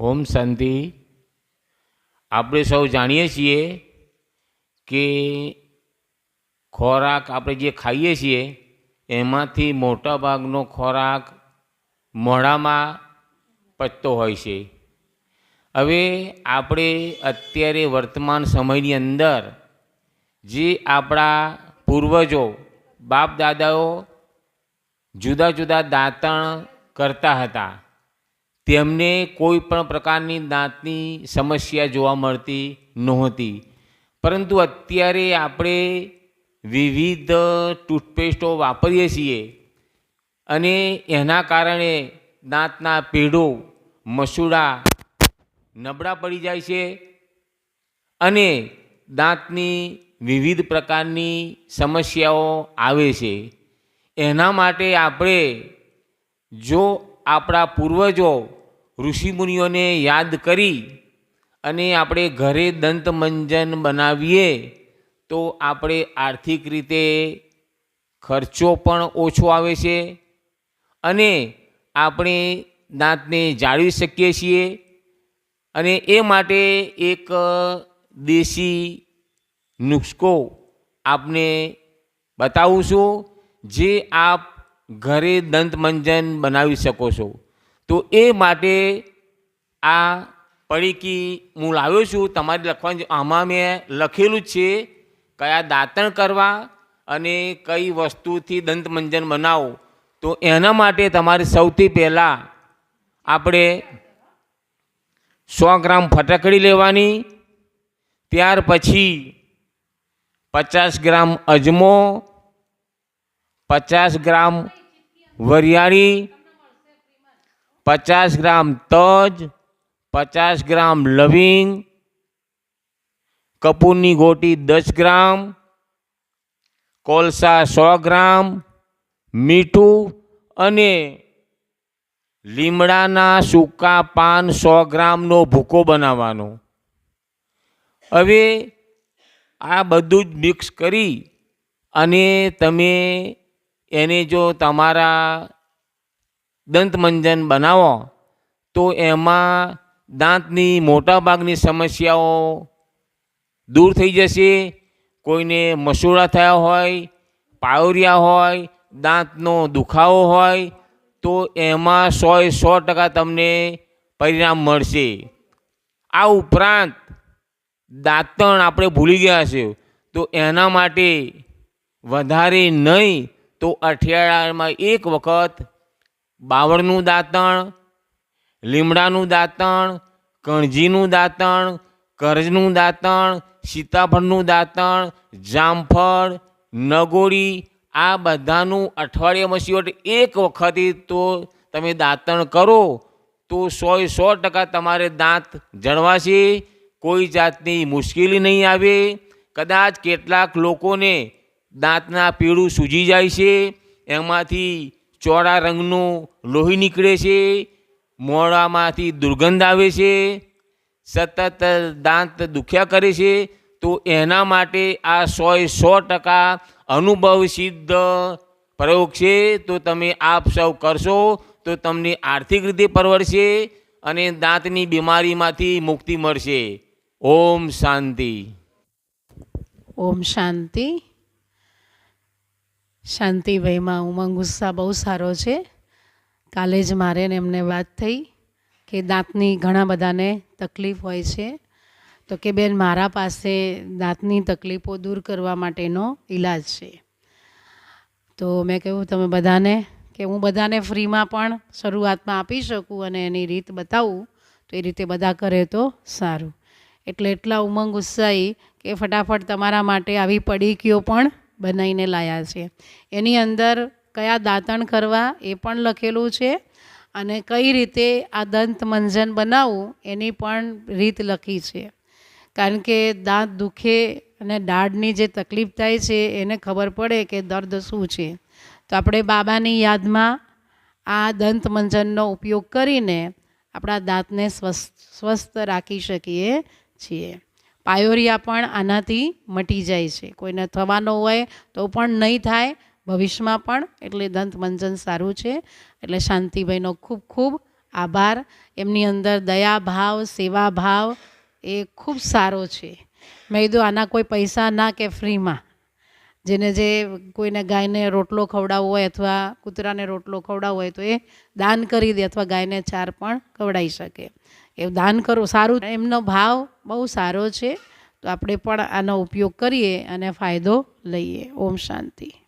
ઓમ શાંતિ. આપણે સૌ જાણીએ છીએ કે ખોરાક આપણે જે ખાઈએ છીએ, એમાંથી મોટા ભાગનો ખોરાક મોઢામાં પચતો હોય છે. હવે આપણે અત્યારે વર્તમાન સમયની અંદર જે આપણા પૂર્વજો બાપ દાદાઓ જુદા જુદા દાંતણ કરતા હતા તેમને કોઈ પણ પ્રકારની દાંતની સમસ્યા જોવા મળતી નહોતી. પરંતુ અત્યારે આપણે વિવિધ ટૂથપેસ્ટો વાપરીએ છીએ અને એના કારણે દાંતના પેઢો મસૂડા નબળા પડી જાય છે અને દાંતની વિવિધ પ્રકારની સમસ્યાઓ આવે છે. એના માટે આપણે જો આપણા પૂર્વજો ઋષિમુનિઓને યાદ કરી અને આપણે ઘરે દંતમંજન બનાવીએ, તો આપણે આર્થિક રીતે ખર્ચો પણ ઓછો આવે છે અને આપણે દાંતને જાળવી શકીએ છીએ અને એ માટે એક દેશી નુસ્ખો આપને બતાવું છું, જે આપ ઘરે દંતમંજન બનાવી શકો છો. તો એ માટે આ પડીકી હું લાવ્યો છું. તમારે લખવાનું આમાં મેં લખેલું છે કયા દાંતણ કરવા અને કઈ વસ્તુથી દંતમંજન બનાવો. તો એના માટે તમારે સૌથી પહેલાં આપણે સો ગ્રામ ફટકડી લેવાની, ત્યાર પછી પચાસ ગ્રામ અજમો, પચાસ ગ્રામ વરિયાળી પચાસ ગ્રામ તજ, પચાસ ગ્રામ લવિંગ, કપૂરની ગોટી દસ ગ્રામ, કોલસા સો ગ્રામ, મીઠું અને લીમડાના સૂકા પાન સો ગ્રામનો ભૂકો બનાવવાનો. હવે આ બધું જ મિક્સ કરી અને તમે એને જો તમારા દંતમંજન બનાવો, તો એમાં દાંતની મોટાભાગની સમસ્યાઓ દૂર થઈ જશે. કોઈને મસૂડા થયા હોય, પાયોરિયા હોય, દાંતનો દુખાવો હોય, તો એમાં સોએ સો ટકા તમને પરિણામ મળશે. આ ઉપરાંત દાંતણ આપણે ભૂલી ગયા છે. તો એના માટે વધારે નહીં, તો અઠવાડિયામાં એક વખત બાવળનું દાંતણ, લીમડાનું દાંતણ, કણજીનું દાંતણ, કરજનું દાંતણ, સીતાફળનું દાંતણ, જામફળ નગોડી આ બધાનું અઠવાડિયામાં સિવાય એક વખતે તો તમે દાંતણ કરો, તો સોએ સો ટકા તમારે દાંત જળવાશે, કોઈ જાતની મુશ્કેલી નહીં આવે. કદાચ કેટલાક લોકોને દાંતના પીળું સૂજી જાય છે, એમાંથી ચોળા રંગનું લોહી નીકળે છે મોડામાંથી દુર્ગંધ આવે છે, સતત દાંત દુખ્યા કરે છે, તો એના માટે આ સોએ સો ટકા અનુભવ સિદ્ધ પ્રયોગ છે. તો તમે આપ સૌ કરશો તો તમને આર્થિક રીતે પરવડશે અને દાંતની બીમારીમાંથી મુક્તિ મળશે. ઓમ શાંતિ. ઓમ શાંતિ. શાંતિભાઈમાં ઉમંગ, ઉત્સાહ બહુ સારો છે. કાલે જ મારે ને એમને વાત થઈ કે દાંતની ઘણા બધાને તકલીફ હોય છે. તો કે બેન, મારા પાસે દાંતની તકલીફો દૂર કરવા માટેનો ઈલાજ છે. તો મેં કહ્યું, તમે બધાને, કે હું બધાને ફ્રીમાં પણ શરૂઆતમાં આપી શકું અને એની રીત બતાવું, તો એ રીતે બધા કરે તો સારું. એટલે એટલા ઉમંગ, ઉત્સાહી કે ફટાફટ તમારા માટે આવી પડીકીઓ પણ બનાવીને લાયા છે. એની અંદર કયા દાંતણ કરવા એ પણ લખેલું છે અને કઈ રીતે આ દંત મંજન બનાવવું એની પણ રીત લખી છે. કારણ કે દાંત દુખે અને દાઢની જે તકલીફ થાય છે એને ખબર પડે કે દર્દ શું છે. તો આપણે બાબાની યાદમાં આ દંત મંજનનો ઉપયોગ કરીને આપણા દાંતને સ્વસ્થ સ્વસ્થ રાખી શકીએ છીએ. પાયોરિયા પણ આનાથી મટી જાય છે. કોઈને થવાનો હોય તો પણ નહીં થાય. ભવિષ્યમાં પણ એટલે દંત મંજન સારું છે. એટલે શાંતિભાઈનો ખૂબ ખૂબ આભાર. એમની અંદર દયા ભાવ, સેવા ભાવ એ ખૂબ સારો છે. મેં કીધું આના કોઈ પૈસા ના કે ફ્રીમાં. જેને જે કોઈને ગાયને રોટલો ખવડાવવો હોય અથવા કૂતરાને રોટલો ખવડાવવો હોય તો એ દાન કરી દે અથવા ગાયને ચાર પણ ખવડાવી શકે. એવું દાન કરો, સારું એમનો ભાવ બહુ સારો છે. તો આપણે પણ આનો ઉપયોગ કરીએ અને ફાયદો લઈએ. ઓમ શાંતિ.